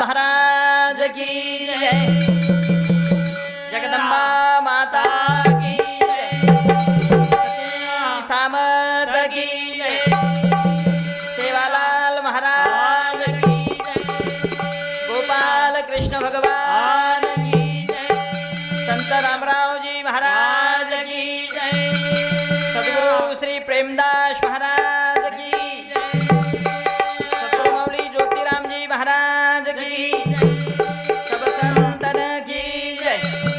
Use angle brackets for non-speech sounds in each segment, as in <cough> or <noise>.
महाराज की Yeah.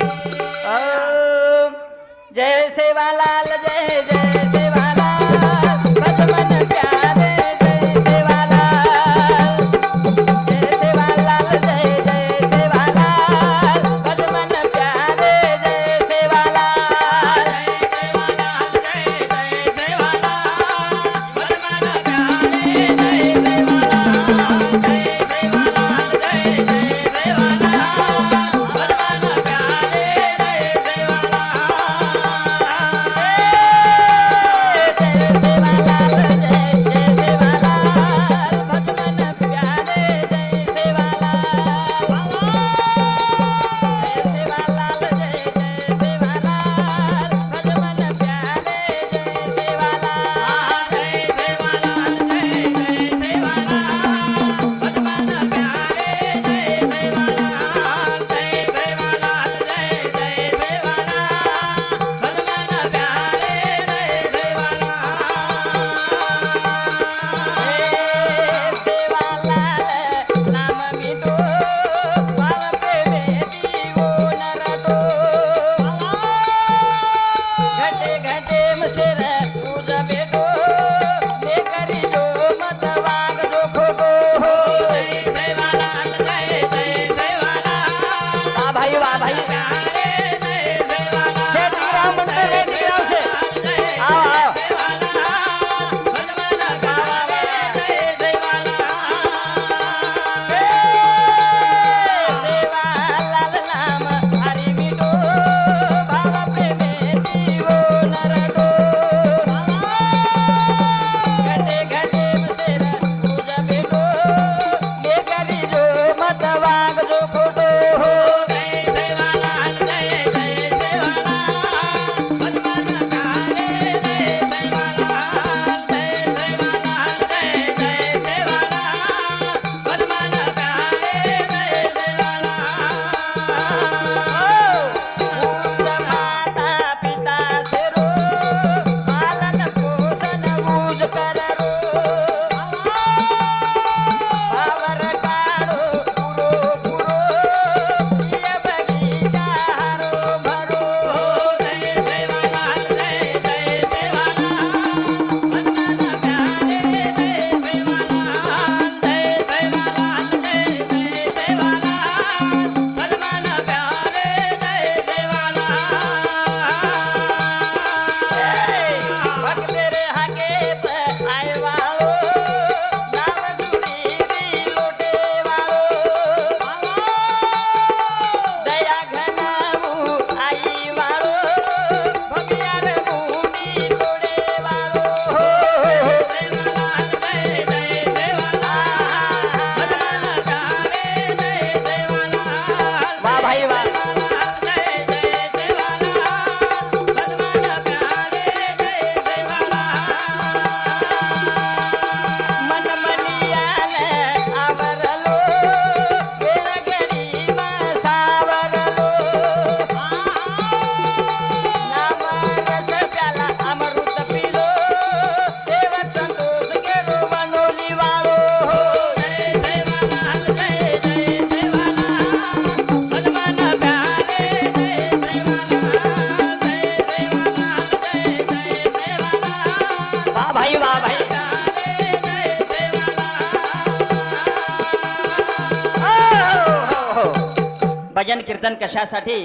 भजन कीर्तन कशासाठी?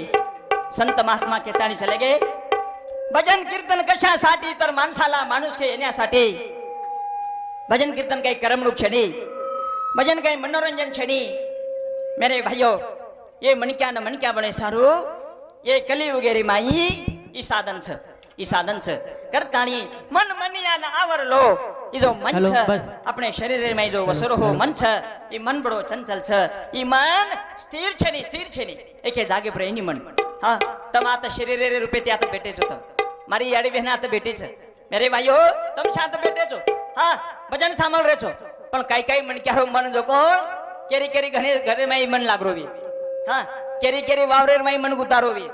संत महात्मा केतानी चले गे. भजन कीर्तन कशासाठी? तर माणसाला माणूस येण्यासाठी. भजन कीर्तन काही करमणूक क्षणी भजन काही मनोरंजन क्षणी. मेरे भाइयो ये मणक्या न मणक्या बने सारू ये कली वगैरे माई ई साधन छ ई साधन छ करताणी मन मनिया न आवरलो ई जो मन छ अपने शरीर में जो वसरो हो मन छ ઈ મન બડો ચંચલ છે ઈ મન સ્થિર છે ની સ્થિર છે ની એકે જાગે પર એની મન હા તમ આ તો શરીરે રે રૂપે ત્યાં તો બેઠે છો તમ મારી યાડી બહેન આ તો બેઠી છે મેરે ભાઈઓ તમ શાંત બેઠે છો હા ભજન સાંભળ રહે છો પણ કઈ કઈ મન ક્યારો મન જો કોણ કેરી કેરી ઘણી ઘરે માં ઈ મન લાગરોવી હા કેરી કેરી વાવરેર માં ઈ મન ગુતારોવી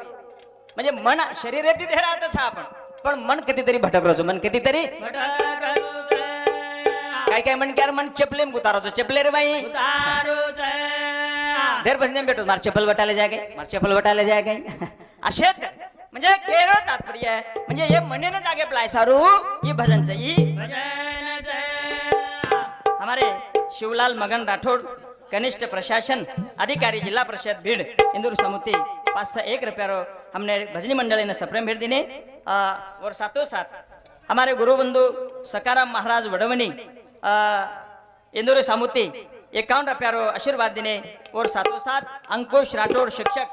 म्हणजे मन शरीराती राहत છે आपण पण मन कधीतरी भटकलो છો मन कधीतरी काय काय मन क्यार मन चपलेम गुतारो છો चपले रे बाई. देर बसने भेटो मार चप्पल वटायला जाय काय मार चप्पल वटायला जाय काय. <laughs> असेच म्हणजे केरो तात्पर्य आहे. म्हणजे हे म्हणेन जागे प्लाय सारू ही भजनचं ही. हमारे शिवलाल मगन राठौड़ कनिष्ठ प्रशासन अधिकारी जिला परिषद भीड़ इंदूर समिति पाँच सौ एक रुपया रो हमने भजनी मंडली ने सप्रेम भेट दिने और साथों साथ हमारे गुरु बंधु सकाराम महाराज वडवनी आ, इंदूर समिति एकावन्न रुपया रो आशीर्वाद दिने और साथों साथ अंकुश राठौड़ शिक्षक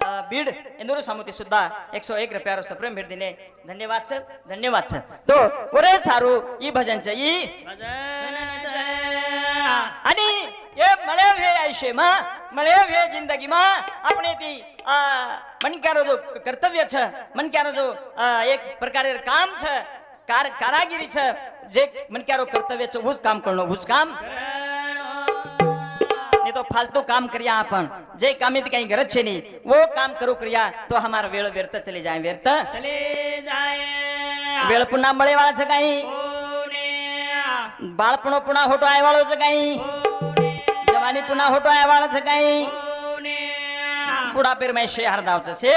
आ, बीड इंदूर समिति सुद्धा एकशे एक रुपया सप्रेम भेट दिने धन्यवाद सर धन्यवाद सर तो ओरे सारू ई भजनचं ई आणि हे મળ્યો હે આયુષ્યમાં મળ્યો હે જિંદગીમાં આપણે તી આ મનકારો જો કર્તવ્ય છે મનકારો જો આ, એક પ્રકારે કામ છે कार कारागिरी छ जे मनक्यारो कर्तव्य छ हुज काम करनो हुज काम. ने तो फालतू काम करिया आपन जे कामी ती काही गरज छे नी वो काम करू करिया तो हमार वेळ व्यर्थ चले जाय व्यर्थ. वेळ पुन्हा मळे वाला छ काही बाळपण पुन्हा होटो आयवाळोचं काही. जवानी पुन्हा होटो आयवाळाचं काही. पुढा पेर मै शे हरदावचं से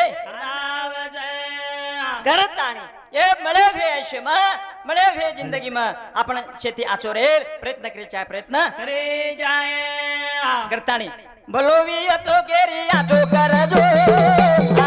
करत आणि એ મળે આયુષ્યમાં મળે જિંદગીમાં આપણે છેથી આચોરે પ્રયત્ન કરી ચા પ્રયત્ન કરી જાય કરતાણી ભલો વિયો તો કેરી આચો કરજો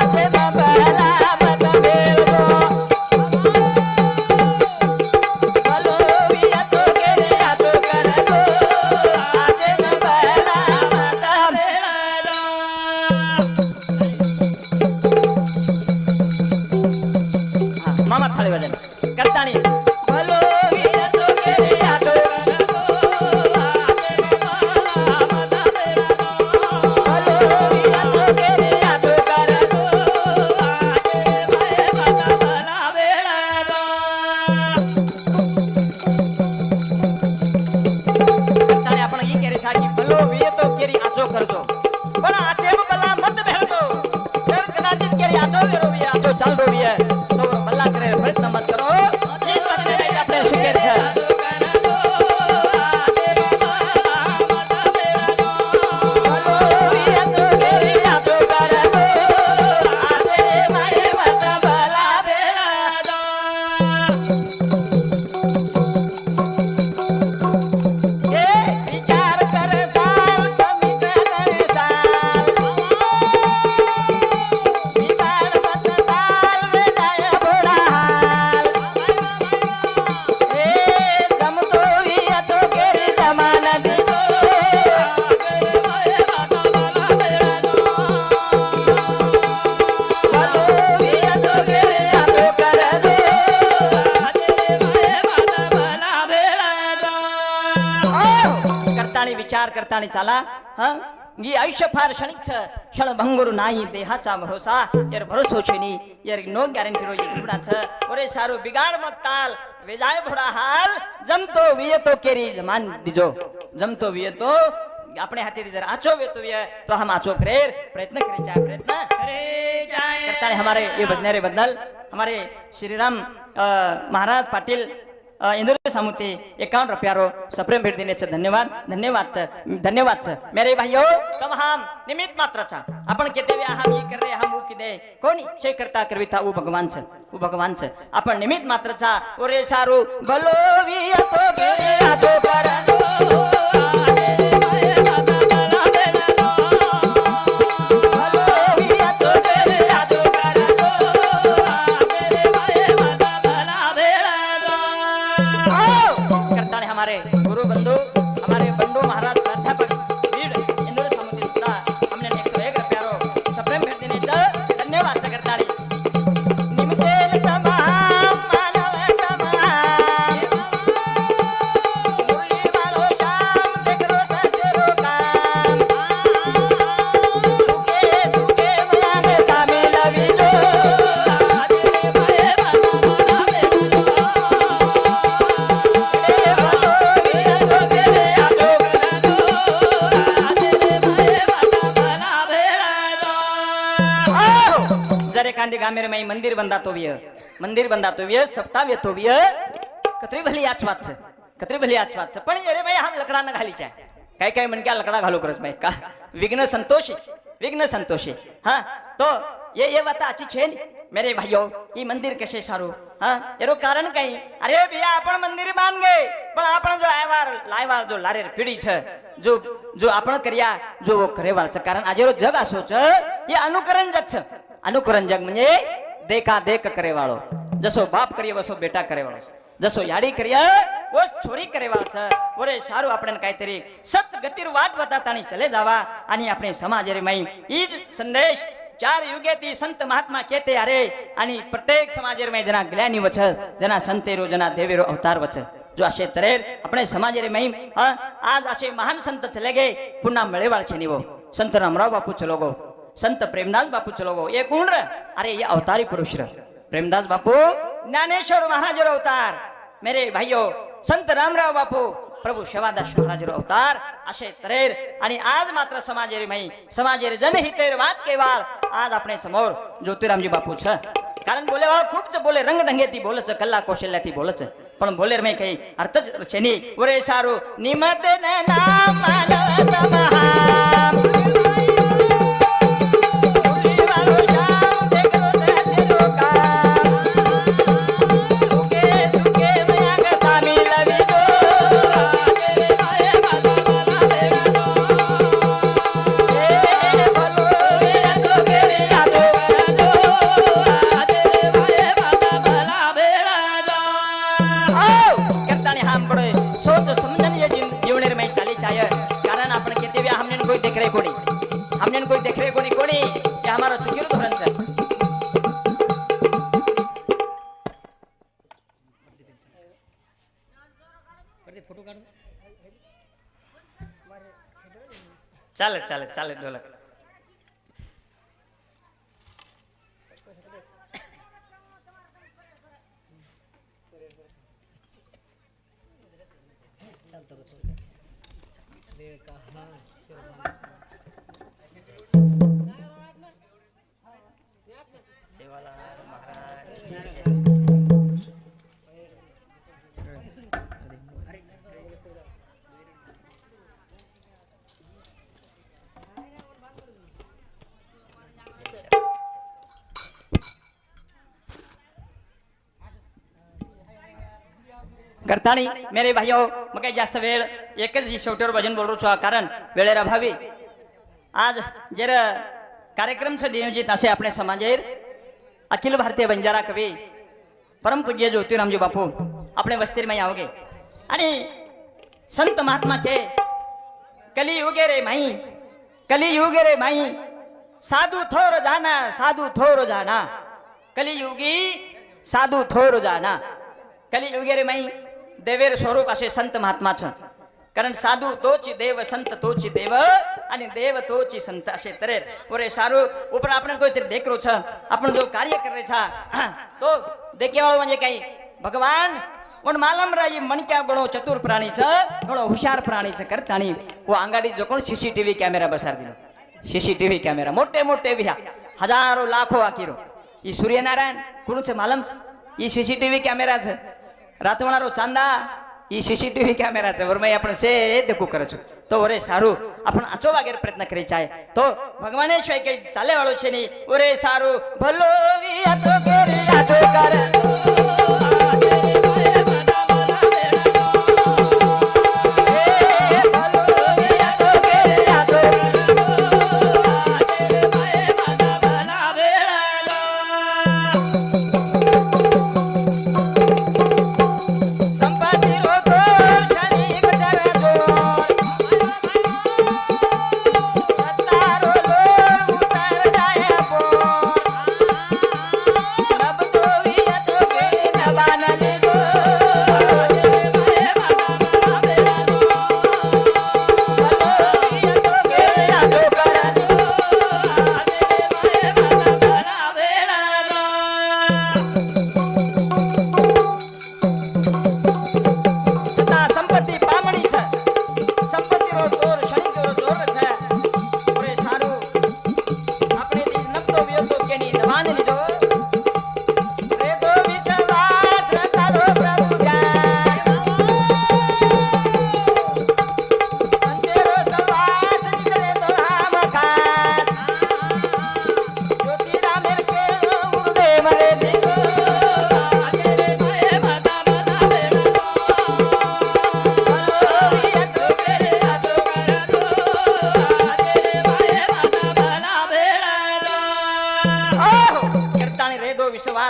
मार्गाने चाला हि? आयुष्य फार क्षणिक क्षण भंगुर नाही देहाचा भरोसा. यर भरोसो छेनी. यर नो गॅरंटी रोजी चुकडाच ओरे सारू बिगाड मत ताल. वेजाय भोडा हाल. जमतो वियतो केरी मान दिजो. जमतो वियतो. आपने हाथी जर आचो वेतो तो तो हम आचो फिर प्रयत्न करी जाए प्रयत्न करे है हमारे ये बजने बदल हमारे श्री राम महाराज पाटील इंदोर सामुते एकावन्न रुपयारो सप्रेम भेट देण्याचं धन्यवाद धन्यवाद धन्यवाद मेरे मेरे हो तम हम निमित्त मात्र छा आपण केते वे हम ये कर रहे हम वो किदे कोणी शे करता करविता उ भगवान छ उ भगवान छ आपण निमित्त मात्र छा ओरे सारू भलो वी तो गे आतो करनो मेरे माई मंदिर बंदा तो भी है। मंदिर बंदा तो भी है सप्ताह भी तो भी है। कतरी भली आज बात से कतरी भली आज बात से। पर ये रे भाई हम लकड़ा ना खाली चाहे कहीं कहीं मन क्या लकड़ा खालो करो भाई? का विघ्न संतोषी विघ्न संतोषी। हाँ तो ये ये बात अच्छी छे मेरे भाइयों ये मंदिर कैसे सारू? हाँ येरो कारण कहीं? अरे भैया अपन मंदिर मान गए पर अपन जो आए वार लाए वार जो लारे पीड़ी छे जो जो अपन करिया जो वो करे वार छे। कारण आज येरो जगह सोच ये अनुकरण जग छे। અનુકરંજક म्हणजे देखा देख करे વાળો जसो बाप કરીએ વસો बेटा करे વાળો जसो યાડી કરીએ વો छोरी करे वाळचं ओरे सारू आपण काहीतरी सत गतीर वाट वतात आणि चले जावा. आणि आपणे समाज रे माई ईज संदेश चार युगे ती संत महात्मा केते अरे आणि प्रत्येक समाज रे में जना ज्ञानी वच जना संतेरो जना देवे रो अवतार वच जो असे तरेल समाज रे महिम आज असे महान संत चले गे. पुन्हा मळेवाळचे निवो. संत रामराव बापू चलो गो. संत प्रेमदास बापू चलो ये कोण र अरे ये अवतारी पुरुष र प्रेमदास बापू ज्ञानेश्वर महाराज अवतार। मेरे भाईयो संत रामराव बापू प्रभू शेवादास महाराज अवतार असे तरेर। आणि आज मात्र समाजेर माई समाजेर जनहितेर वाद केवाळ आज आपण समोर ज्योतिरामजी बापू छ। कारण बोले बोलेवाळ खूपच बोले रंगढंगे ती बोलच कल्ला कौशल्या ती बोलच। पण बोले रे मई काही अर्थच शनी ओरे सारू निमत चुकीला धोरांचा चालत चालत चालत ढोलक करता नाही मेरे भाईओ मग जास्त वेळ एकच शेवटीवर भजन बोलूचो कारण वेळेर अभावी. आज जर कार्यक्रमचं नियोजित असे आपल्या समाजेर अखिल भारतीय बंजारा कवी परमपूज्य ज्योतिरामजी बापू आपले माई आवगे. आणि संत महात्मा के कलियुगे रे माई कली युगे रे माई साधू थोर जाना साधू थोर जाना. कलियुगी साधू थोर जाना. कलियुगे रे माई देवेर स्वरूप असे संत महात्मा छ कारण साधू तोची देव संत तोची देव आणि देव तोची संत असे तरे ओरे सारू ऊपर आपण कोणतरी देख रो छ आपण जो कार्य कर रहे छा तो देखेवाळो म्हणजे काही भगवान पण मालम राही मणक्या गणो चतुर प्राणी छ गणो हुशार प्राणी छ करतानी व आंगाडी जो कोण सीसीटीव्ही कॅमेरा बसार दिलो. सीसीटीव्ही कॅमेरा मोठे मोठे विहा हजारो लाखो आकिरो ही सूर्यनारायण कोणचं मालम? ही सीसीटीव्ही कॅमेराचं. છે રાતવાળારો ચાંદા ઈ સીસીટીવી કેમેરા છે વરમાઈ આપણે સે દેખું કરે છું તો ઓરે સારું આપણે આચો વાગેર પ્રયત્ન કરી જાય તો ભગવાને સિવાય કઈ ચાલે વાળો છે નહીં ઓરે સારું ભલો વી આતો કરી આતો કર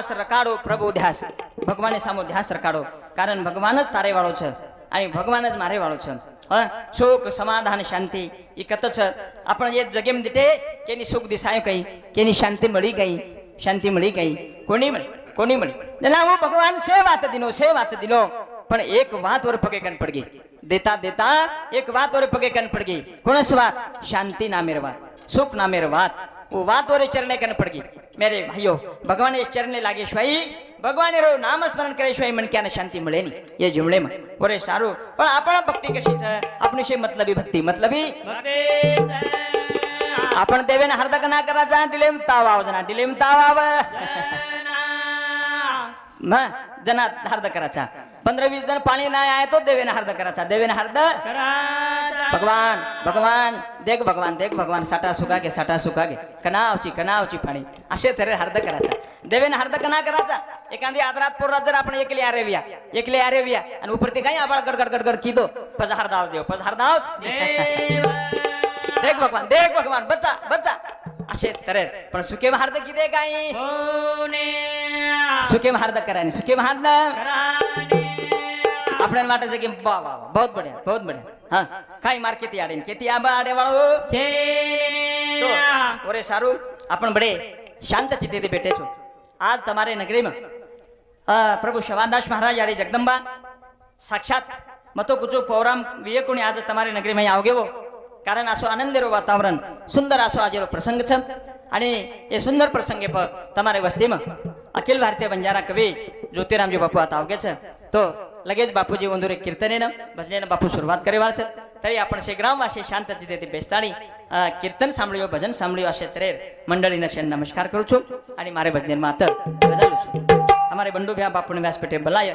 ध्यास रकाडो प्रभु ध्यास. भगवान सामो ध्यास रकाडो कारण भगवानच तारे वाळो छ आणि भगवानच मारे वाळो छ सुख समाधान शांती इकतच. आपण जे जगेम दिटे केनी सुख दिसाय काही केनी शांती मळी गई शांती मळी गई कोणी मळी? कोणी मळी? देला वो भगवान से वात दिनो से वात दिलो पण एक वात वर पगे कन पडगी. देता देता एक वात वर पगे कन पडगी. कोणस वात? शांती नामेर वात. सुख नामेर वात. वो वात वर चरणे कन पडगी. मेरे भाइयों भगवान इस चरणे लागे शिवाई भगवान रो नाम स्मरण करे शिवाय मन ક્યાં શાંતિ મળે નહીં એ જુમળેમાં ઓરે સારું પણ આપણા ભક્તિ કશી છે આપણી છે મતલબી ભક્તિ મતલબી आपण देवेन हार्दक ना करायचा डिलेम ताव आवजना डिलेम ताव आव ना जना हार्द करायचा पंधरा वीस जण पाणी नाही आहे तो देवेन हार्द करायचा. देवेन हार्द भगवान भगवान देख भगवान देख भगवान साठा सुका घे साठा सुका घे. कणावची कणावची पाणी. असे तरे हर्द करायचा. देवेन हर्द कना करायचा? एखादी आदरात पोरात जर आपण एकले आरेविया एकले आरेविया आणि उपरती काही आबाळ गडगड गडगड किदो पज हरदावस देव पज हरदावस देख भगवान देख भगवान बच्चा बच्चा असे तरे पण सुके हार्द किती काही? सुके हार्द करा सुके हार्द आपल्याला वाटायचं की वा वा वा, बहुत बढिया बहुत बढिया हा काय मार किती आडेन किती आबा आडे वाळो તો ઓરે સારું આપણ બડે શાંત ચિત્તે બેઠે છો આજ તમારે નગરીમાં અ, પ્રભુ શવાદાસ મહારાજ આડી જગદંબા સાક્ષાત મતો કુચો પૌરામ વિવેકોની આજે તમારી નગરીમાં અહીં આવગેવો કારણ આસો આનંદેરો વાતાવરણ સુંદર આસો આજેરો પ્રસંગ છે અને એ સુંદર પ્રસંગે પર તમારી વસ્તીમાં અખિલ ભારતીય બંજારા કવિ જ્યોતિરામજી બાપુ आता आवगे છે તો લગેજ ಲಗೇಜ್ ಬಾಪೂಜಿ ಒಂದು ಕೀರ್ತನೆನ બાપુ શરૂઆત કરી કરેવાળ છે ત્યારે આપણે છે ગ્રામ વાસી શાંતજી દેતી બેસ્તાણી કીર્તન સાંભળ્યો, ભજન સાંભળ્યું હશે ત્યારે મંડળીને છે નમસ્કાર કરું છું. અને મારે ભજનમાં અત્યારે બજાવું છું. અમારે બંડુભ્યા બાપુને વ્યાસપીઠે બોલાય